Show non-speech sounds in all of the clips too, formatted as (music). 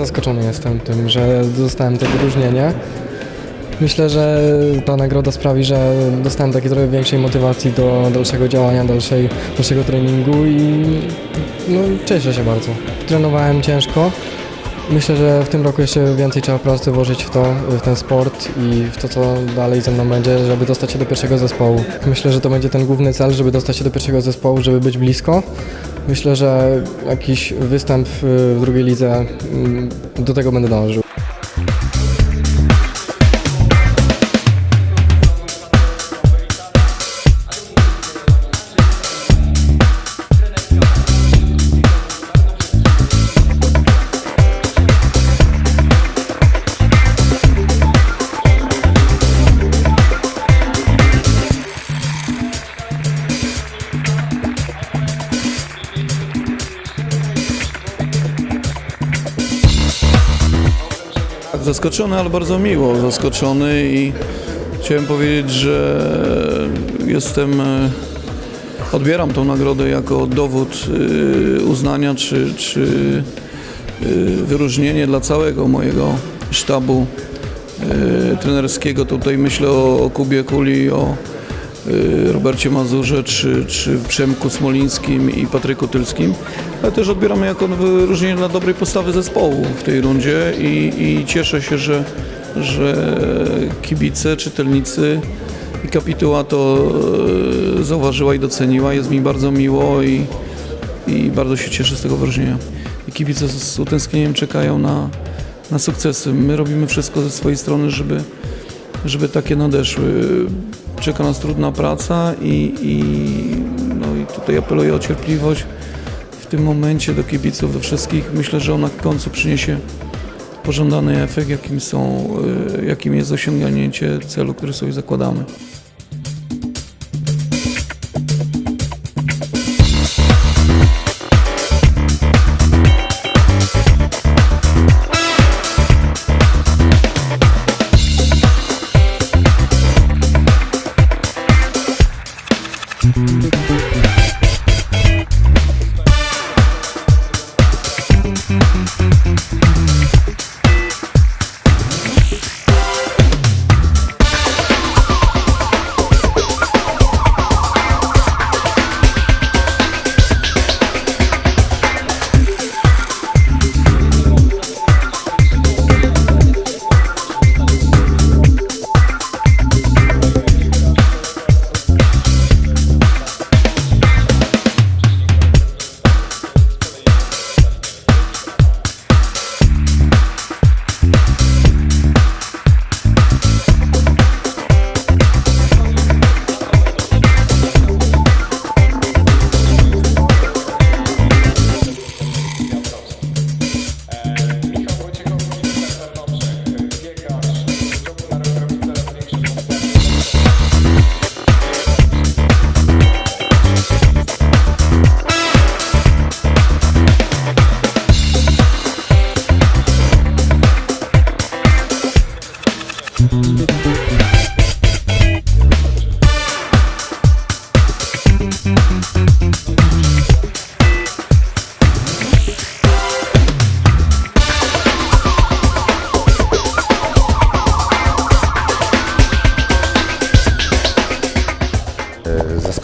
Zaskoczony jestem tym, że dostałem to wyróżnienie. Myślę, że ta nagroda sprawi, że dostałem takiej trochę większej motywacji do dalszego działania, dalszej, dalszego treningu i no, cieszę się bardzo. Trenowałem ciężko. Myślę, że w tym roku jeszcze więcej trzeba pracy włożyć w to, w ten sport i w to, co dalej ze mną będzie, żeby dostać się do pierwszego zespołu. Myślę, że to będzie ten główny cel, żeby dostać się do pierwszego zespołu, żeby być blisko. Myślę, że jakiś występ w drugiej lidze mm, do tego będę dążył. Zaskoczony, ale bardzo miło zaskoczony i chciałem powiedzieć, że jestem, e, odbieram tą nagrodę jako dowód e, uznania czy, czy e, wyróżnienie dla całego mojego sztabu trenerskiego. Tutaj myślę o, o Kubie Kuli, o Robercie Mazurze, czy, czy Przemku Smolińskim i Patryku Tylskim, ale też odbieramy jako wyróżnienie dla dobrej postawy zespołu w tej rundzie i, i cieszę się, że, że kibice, czytelnicy i kapituła to e, zauważyła i doceniła. Jest mi bardzo miło i, i bardzo się cieszę z tego wyróżnienia. I kibice z utęsknieniem czekają na, na sukcesy. My robimy wszystko ze swojej strony, żeby, żeby takie nadeszły. Czeka nas trudna praca i, i, no i tutaj apeluję o cierpliwość w tym momencie do kibiców, do wszystkich. Myślę, że ona w końcu przyniesie pożądany efekt, jakim, są, y, jakim jest osiągnięcie celu, który sobie zakładamy.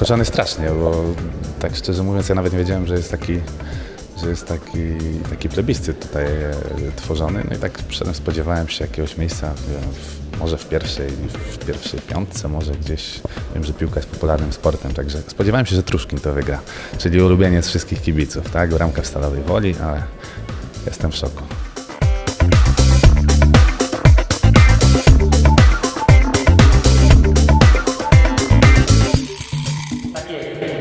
Zaskoczony strasznie, bo tak szczerze mówiąc, ja nawet nie wiedziałem, że jest taki, że jest taki, taki plebiscyt tutaj e, tworzony. No i tak przyszedłem, spodziewałem się jakiegoś miejsca, w, może w pierwszej, w pierwszej piątce, może gdzieś. Wiem, że piłka jest popularnym sportem, także spodziewałem się, że Truszkin to wygra, czyli ulubieniec wszystkich kibiców, tak? Bramka w Stalowej Woli, ale jestem w szoku.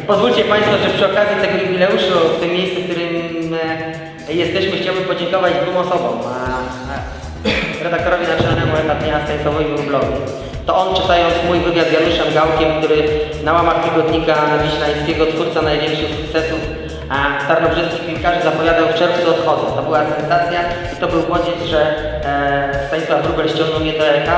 Pozwólcie Państwo, że przy okazji tego jubileuszu, w tym miejscu, w którym e, jesteśmy, chciałbym podziękować dwóm osobom. Redaktorowi naczelnemu Etat Dnia Stanisławowi Wróblowi. To on, czytając mój wywiad z Januszem Gałkiem, który na łamach tygodnika Wiślańskiego, twórca największych sukcesów a tarnobrzyskich piłkarzy zapowiadał w czerwcu odchodzę. To była sensacja i to był bodziec, że e, Stanisław Wróbel ściągnął mnie do EK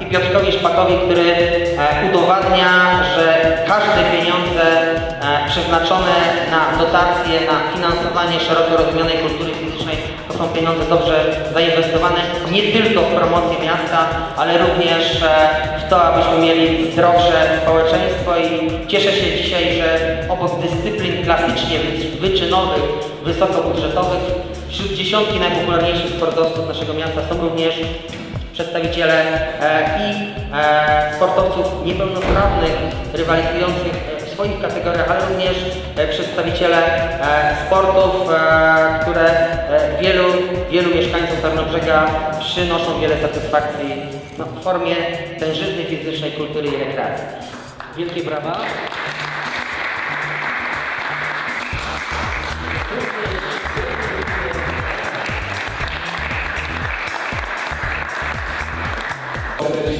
i Piotrkowi Szpakowi, który e, udowadnia, że każde pieniądze e, przeznaczone na dotacje, na finansowanie szeroko rozumianej kultury fizycznej są pieniądze dobrze zainwestowane nie tylko w promocję miasta, ale również e, w to, abyśmy mieli zdrowsze społeczeństwo i cieszę się dzisiaj, że obok dyscyplin klasycznie wy- wyczynowych, wysokobudżetowych, wśród dziesiątki najpopularniejszych sportowców naszego miasta są również przedstawiciele e, i e, sportowców niepełnosprawnych, rywalizujących swoich kategoriach, ale również e, przedstawiciele e, sportów, e, które wielu, wielu mieszkańcom Tarnobrzega przynoszą wiele satysfakcji no, w formie tężyzny fizycznej, kultury i rekreacji. Wielkie brawa.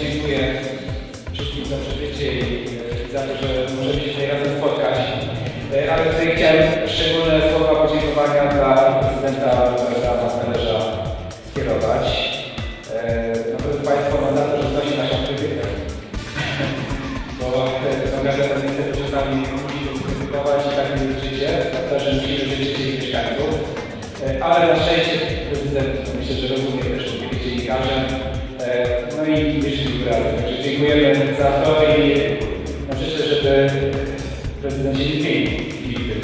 Dziękuję wszystkim za przybycie i za to, że możemy się tutaj razem spotkać. E, Ale tutaj chciałem szczególne słowa podziękowania dla prezydenta Roberta Maskelerza skierować. E, No drodzy Państwo, mam za to, że znosi naszą krytykę. (laughs) Bo tę gazetę niestety czasami musimy skrytykować i tak nie życie, dlatego że musimy życzyć jej mieszkańców. Ale na szczęście prezydent myślę, że rozumie też mówię dziennikarzem. E, No i myśli wyrazy. Także dziękujemy za to i no życzę, żeby prezydent się zmienił nigdy.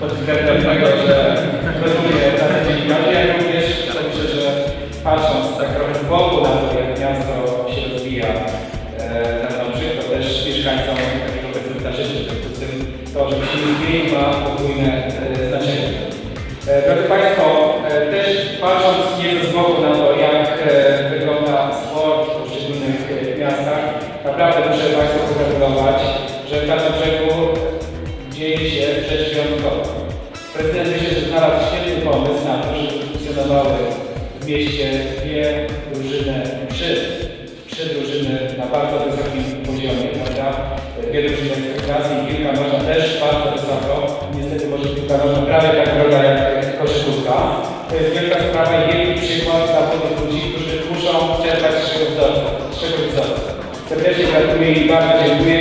Pod względem tego, że rozumie pracę dziennikarzy, jak również to myślę, że patrząc tak trochę z boku na to, jak miasto się rozwija e, na Dobrze, to też mieszkańcom takiego prezydenta życzę. W związku z tym to, żeby się nie zmienił, ma podwójne e, znaczenie. Drodzy Państwo, też patrząc nieco z boku na to, pogratulować, że w Tarnobrzegu dzieje się rzecz wyjątkowa. Prezydent myślę, że znalazł świetny pomysł na to, żeby funkcjonowały w mieście dwie drużyny, trzy, trzy drużyny na bardzo wysokim poziomie, prawda? Dwie drużyny ekstraklasy i piłka nożna też bardzo wysoko. Niestety może piłka nożna prawie tak droga jak koszykówka. To jest wielka sprawa i wielki przykład dla młodych ludzi, którzy muszą czerpać z czego wzorca. Z czego wzorca. Serdecznie gratuluję i bardzo dziękuję.